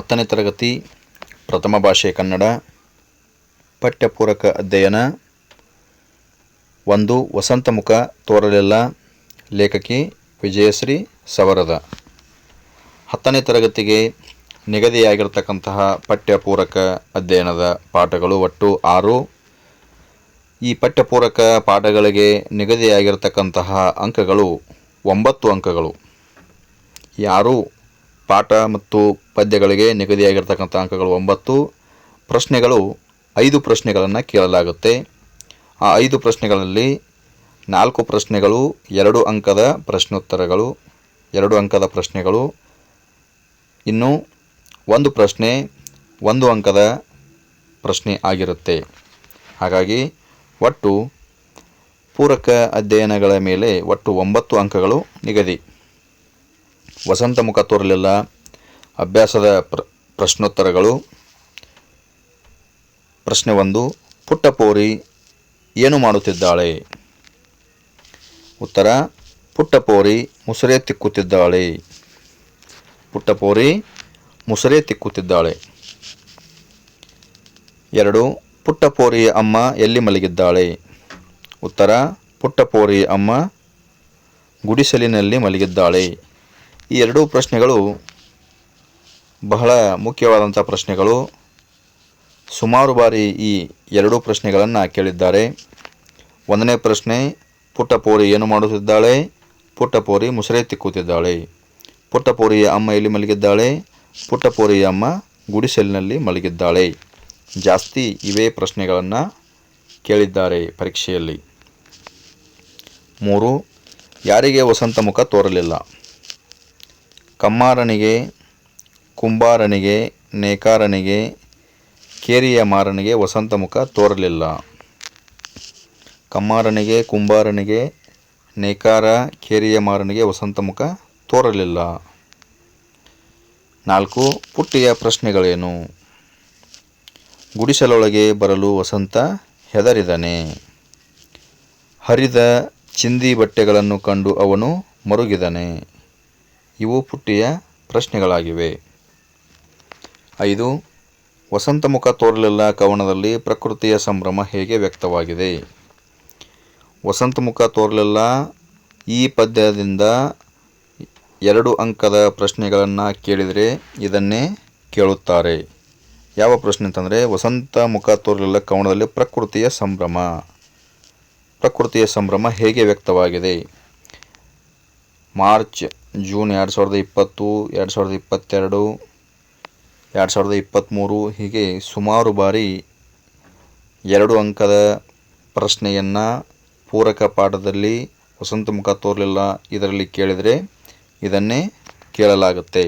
ಹತ್ತನೇ ತರಗತಿ, ಪ್ರಥಮ ಭಾಷೆ ಕನ್ನಡ, ಪಠ್ಯಪೂರಕ ಅಧ್ಯಯನ, ಒಂದು ವಸಂತಮುಖ ತೋರಲೆಲ್ಲ, ಲೇಖಕಿ ವಿಜಯಶ್ರೀ ಸವರದ. ಹತ್ತನೇ ತರಗತಿಗೆ ನಿಗದಿಯಾಗಿರ್ತಕ್ಕಂತಹ ಪಠ್ಯಪೂರಕ ಅಧ್ಯಯನದ ಪಾಠಗಳು ಒಟ್ಟು ಆರು. ಈ ಪಠ್ಯಪೂರಕ ಪಾಠಗಳಿಗೆ ನಿಗದಿಯಾಗಿರ್ತಕ್ಕಂತಹ ಅಂಕಗಳು ಒಂಬತ್ತು ಅಂಕಗಳು. ಯಾರು ಪಾಠ ಮತ್ತು ಪದ್ಯಗಳಿಗೆ ನಿಗದಿಯಾಗಿರ್ತಕ್ಕಂಥ ಅಂಕಗಳು ಒಂಬತ್ತು. ಪ್ರಶ್ನೆಗಳು ಐದು ಪ್ರಶ್ನೆಗಳನ್ನು ಕೇಳಲಾಗುತ್ತೆ. ಆ ಐದು ಪ್ರಶ್ನೆಗಳಲ್ಲಿ ನಾಲ್ಕು ಪ್ರಶ್ನೆಗಳು, ಎರಡು ಅಂಕದ ಪ್ರಶ್ನೋತ್ತರಗಳು, ಎರಡು ಅಂಕದ ಪ್ರಶ್ನೆಗಳು. ಇನ್ನು ಒಂದು ಪ್ರಶ್ನೆ ಒಂದು ಅಂಕದ ಪ್ರಶ್ನೆ ಆಗಿರುತ್ತೆ. ಹಾಗಾಗಿ ಒಟ್ಟು ಪೂರಕ ಅಧ್ಯಯನಗಳ ಮೇಲೆ ಒಟ್ಟು ಒಂಬತ್ತು ಅಂಕಗಳು ನಿಗದಿ. ವಸಂತ ಮುಖ ತೋರಲಿಲ್ಲ ಅಭ್ಯಾಸದ ಪ್ರ, ಪ್ರಶ್ನೋತ್ತರಗಳು. ಪ್ರಶ್ನೆ ಒಂದು, ಪುಟ್ಟಪೋರಿ ಏನು ಮಾಡುತ್ತಿದ್ದಾಳೆ? ಉತ್ತರ, ಪುಟ್ಟಪೋರಿ ಮುಸುರೆ ತಿಕ್ಕುತ್ತಿದ್ದಾಳೆ. ಪುಟ್ಟಪೋರಿ ಮುಸುರೆ ತಿಕ್ಕುತ್ತಿದ್ದಾಳೆ. ಎರಡು, ಪುಟ್ಟಪೋರಿಯ ಅಮ್ಮ ಎಲ್ಲಿ ಮಲಗಿದ್ದಾಳೆ? ಉತ್ತರ, ಪುಟ್ಟಪೋರಿಯ ಅಮ್ಮ ಗುಡಿಸಲಿನಲ್ಲಿ ಮಲಗಿದ್ದಾಳೆ. ಈ ಎರಡೂ ಪ್ರಶ್ನೆಗಳು ಬಹಳ ಮುಖ್ಯವಾದಂಥ ಪ್ರಶ್ನೆಗಳು. ಸುಮಾರು ಬಾರಿ ಈ ಎರಡೂ ಪ್ರಶ್ನೆಗಳನ್ನು ಕೇಳಿದ್ದಾರೆ. ಒಂದನೇ ಪ್ರಶ್ನೆ, ಪುಟ್ಟಪೋರಿ ಏನು ಮಾಡುತ್ತಿದ್ದಾಳೆ? ಪುಟ್ಟಪೋರಿ ಮುಸರೆ ತಿಕ್ಕುತ್ತಿದ್ದಾಳೆ. ಪುಟ್ಟಪೋರಿಯ ಅಮ್ಮ ಎಲ್ಲಿ ಮಲಗಿದ್ದಾಳೆ? ಪುಟ್ಟಪೋರಿಯ ಅಮ್ಮ ಗುಡಿಸಲಿನಲ್ಲಿ ಮಲಗಿದ್ದಾಳೆ. ಜಾಸ್ತಿ ಇವೇ ಪ್ರಶ್ನೆಗಳನ್ನು ಕೇಳಿದ್ದಾರೆ ಪರೀಕ್ಷೆಯಲ್ಲಿ. ಮೂರು, ಯಾರಿಗೆ ವಸಂತ ಮುಖ ತೋರಲಿಲ್ಲ? ಕಮ್ಮಾರನಿಗೆ, ಕುಂಬಾರನಿಗೆ, ನೇಕಾರನಿಗೆ ಕೇರಿಯ ಮಾರನಿಗೆ ವಸಂತ ಮುಖ ತೋರಲಿಲ್ಲ. ಕಮ್ಮಾರನಿಗೆ, ಕುಂಬಾರನಿಗೆ, ನೇಕಾರ ಕೇರಿಯ ಮಾರನಿಗೆ ವಸಂತ ಮುಖ ತೋರಲಿಲ್ಲ. ನಾಲ್ಕು, ಪುಟ್ಟಿಯ ಪ್ರಶ್ನೆಗಳೇನು? ಗುಡಿಸಲೊಳಗೆ ಬರಲು ವಸಂತ ಹೆದರಿದನೆ. ಹರಿದ ಚಿಂದಿ ಬಟ್ಟೆಗಳನ್ನು ಕಂಡು ಅವನು ಮರುಗಿದನೆ. ಇವು ಪುಟ್ಟಿಯ ಪ್ರಶ್ನೆಗಳಾಗಿವೆ. ಐದು ವಸಂತ ಮುಖ ತೋರಲಿಲ್ಲ ಕವನದಲ್ಲಿ ಪ್ರಕೃತಿಯ ಸಂಭ್ರಮ ಹೇಗೆ ವ್ಯಕ್ತವಾಗಿದೆ? ವಸಂತ ಮುಖ ತೋರಲಿಲ್ಲ ಈ ಪದ್ಯದಿಂದ ಎರಡು ಅಂಕದ ಪ್ರಶ್ನೆಗಳನ್ನು ಕೇಳಿದರೆ ಇದನ್ನೇ ಕೇಳುತ್ತಾರೆ. ಯಾವ ಪ್ರಶ್ನೆ ಅಂತಂದರೆ ವಸಂತ ಮುಖ ತೋರಲಿಲ್ಲ ಕವನದಲ್ಲಿ ಪ್ರಕೃತಿಯ ಸಂಭ್ರಮ. ಪ್ರಕೃತಿಯ ಸಂಭ್ರಮ ಹೇಗೆ ವ್ಯಕ್ತವಾಗಿದೆ? ಮಾರ್ಚ್ ಜೂನ್ ಎರಡು ಸಾವಿರದ ಇಪ್ಪತ್ತು, ಎರಡು ಸಾವಿರದ ಇಪ್ಪತ್ತೆರಡು, ಎರಡು ಸಾವಿರದ ಇಪ್ಪತ್ತ್ಮೂರು ಹೀಗೆ ಸುಮಾರು ಬಾರಿ ಎರಡು ಅಂಕದ ಪ್ರಶ್ನೆಯನ್ನು ಪೂರಕ ಪಾಠದಲ್ಲಿ ವಸಂತ ಮುಖ ತೋರಲಿಲ್ಲ ಇದರಲ್ಲಿ ಕೇಳಿದರೆ ಇದನ್ನೇ ಕೇಳಲಾಗುತ್ತೆ.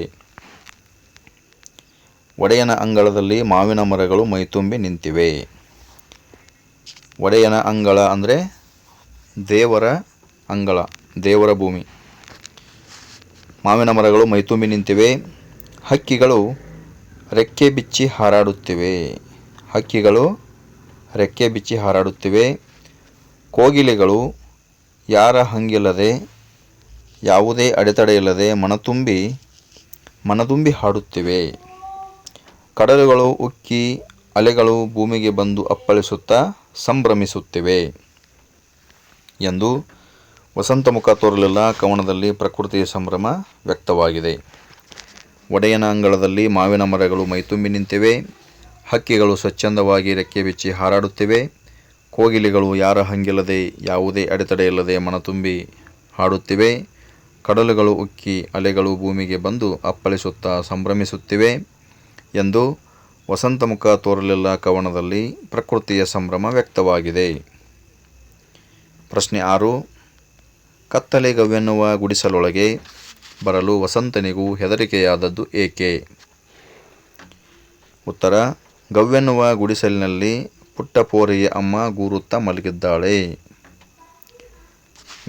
ಒಡೆಯನ ಅಂಗಳದಲ್ಲಿ ಮಾವಿನ ಮರಗಳು ಮೈತುಂಬಿ ನಿಂತಿವೆ. ಒಡೆಯನ ಅಂಗಳ ಅಂದರೆ ದೇವರ ಅಂಗಳ, ದೇವರ ಭೂಮಿ. ಮಾವಿನ ಮರಗಳು ಮೈತುಂಬಿ ನಿಂತಿವೆ. ಹಕ್ಕಿಗಳು ರೆಕ್ಕೆ ಬಿಚ್ಚಿ ಹಾರಾಡುತ್ತಿವೆ. ಹಕ್ಕಿಗಳು ರೆಕ್ಕೆ ಬಿಚ್ಚಿ ಹಾರಾಡುತ್ತಿವೆ. ಕೋಗಿಲೆಗಳು ಯಾರ ಹಂಗಿಲ್ಲದೆ, ಯಾವುದೇ ಅಡೆತಡೆ ಇಲ್ಲದೆ ಮನತುಂಬಿ ಮನತುಂಬಿ ಹಾಡುತ್ತಿವೆ. ಕಡಲುಗಳು ಉಕ್ಕಿ ಅಲೆಗಳು ಭೂಮಿಗೆ ಬಂದು ಅಪ್ಪಳಿಸುತ್ತಾ ಸಂಭ್ರಮಿಸುತ್ತಿವೆ ಎಂದು ವಸಂತ ಮುಖ ತೋರಲಿಲ್ಲ, ಕವನದಲ್ಲಿ ಪ್ರಕೃತಿಯ ಸಂಭ್ರಮ ವ್ಯಕ್ತವಾಗಿದೆ. ಒಡೆಯನ ಅಂಗಳದಲ್ಲಿ ಮಾವಿನ ಮರಗಳು ಮೈತುಂಬಿ ನಿಂತಿವೆ, ಹಕ್ಕಿಗಳು ಸ್ವಚ್ಛಂದವಾಗಿ ರೆಕ್ಕೆ ಬಿಚ್ಚಿ ಹಾರಾಡುತ್ತಿವೆ, ಕೋಗಿಲೆಗಳು ಯಾರ ಹಂಗಿಲ್ಲದೆ ಯಾವುದೇ ಅಡೆತಡೆ ಇಲ್ಲದೆ ಮನತುಂಬಿ ಹಾಡುತ್ತಿವೆ, ಕಡಲುಗಳು ಉಕ್ಕಿ ಅಲೆಗಳು ಭೂಮಿಗೆ ಬಂದು ಅಪ್ಪಳಿಸುತ್ತಾ ಸಂಭ್ರಮಿಸುತ್ತಿವೆ ಎಂದು ವಸಂತ ಮುಖ ತೋರಲಿಲ್ಲ, ಕವನದಲ್ಲಿ ಪ್ರಕೃತಿಯ ಸಂಭ್ರಮ ವ್ಯಕ್ತವಾಗಿದೆ. ಪ್ರಶ್ನೆ ಆರು ಕತ್ತಲೆ ಗವ್ಯನ್ನುವ ಗುಡಿಸಲೊಳಗೆ ಬರಲು ವಸಂತನಿಗೂ ಹೆದರಿಕೆಯಾದದ್ದು ಏಕೆ? ಉತ್ತರ, ಗವ್ವೆನ್ನುವ ಗುಡಿಸಲಿನಲ್ಲಿ ಪುಟ್ಟ ಪೋರೆಯ ಅಮ್ಮ ಗೂರುತ್ತ ಮಲಗಿದ್ದಾಳೆ.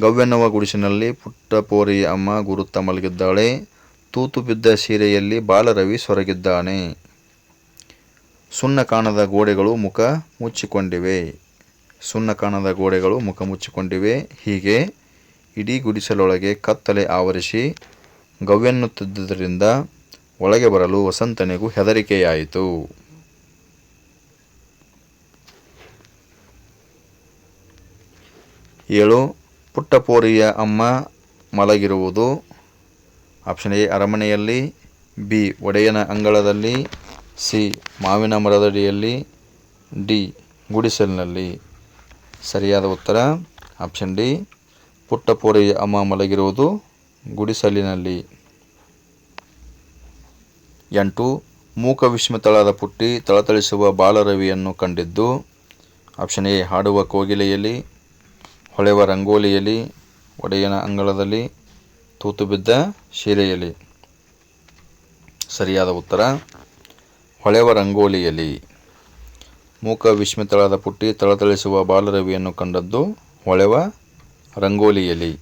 ಗವ್ವೆನ್ನುವ ಗುಡಿಸಿನಲ್ಲಿ ಪುಟ್ಟ ಪೋರೆಯ ಅಮ್ಮ ಗುರುತ್ತ ಮಲಗಿದ್ದಾಳೆ. ತೂತು ಬಿದ್ದ ಸೀರೆಯಲ್ಲಿ ಬಾಲರವಿ ಸೊರಗಿದ್ದಾನೆ. ಸುಣ್ಣ ಕಾಣದ ಗೋಡೆಗಳು ಮುಖ ಮುಚ್ಚಿಕೊಂಡಿವೆ. ಸುಣ್ಣ ಕಾಣದ ಗೋಡೆಗಳು ಮುಖ ಮುಚ್ಚಿಕೊಂಡಿವೆ. ಹೀಗೆ ಇಡೀ ಗುಡಿಸಲೊಳಗೆ ಕತ್ತಲೆ ಆವರಿಸಿ ಗವ್ಯನ್ನುತ್ತಿದ್ದುದರಿಂದ ಒಳಗೆ ಬರಲು ವಸಂತನಿಗೂ ಹೆದರಿಕೆಯಾಯಿತು. ಏಳು, ಪುಟ್ಟಪೋರಿಯ ಅಮ್ಮ ಮಲಗಿರುವುದು. ಆಪ್ಷನ್ ಎ, ಅರಮನೆಯಲ್ಲಿ, ಬಿ, ಒಡೆಯನ ಅಂಗಳದಲ್ಲಿ, ಸಿ, ಮಾವಿನ ಮರದಡಿಯಲ್ಲಿ, ಡಿ, ಗುಡಿಸಲಿನಲ್ಲಿ. ಸರಿಯಾದ ಉತ್ತರ? ಆಪ್ಷನ್ ಡಿ ಪುಟ್ಟಪೋರಿಯ ಅಮ್ಮ ಮಲಗಿರುವುದು ಗುಡಿಸಲಿನಲ್ಲಿ. ಎಂಟು ಮೂಕ ವಿಸ್ಮಿತಳಾದ ಪುಟ್ಟಿ ತಳತಳಿಸುವ ಬಾಲರವಿಯನ್ನು ಕಂಡಿದ್ದು, ಆಪ್ಷನ್ ಎ, ಹಾಡುವ ಕೋಗಿಲೆಯಲ್ಲಿ, ಹೊಳೆವ ರಂಗೋಲಿಯಲ್ಲಿ, ಒಡೆಯನ ಅಂಗಳದಲ್ಲಿ, ತೂತು ಬಿದ್ದ ಶಿಲೆಯಲ್ಲಿ. ಸರಿಯಾದ ಉತ್ತರ, ಹೊಳೆವ ರಂಗೋಲಿಯಲ್ಲಿ. ಮೂಕ ವಿಸ್ಮಿತಳಾದ ಪುಟ್ಟಿ ತಳತಳಿಸುವ ಬಾಲರವಿಯನ್ನು ಕಂಡದ್ದು, ಹೊಳೆವ ರಂಗೋಲಿಯಲ್ಲಿ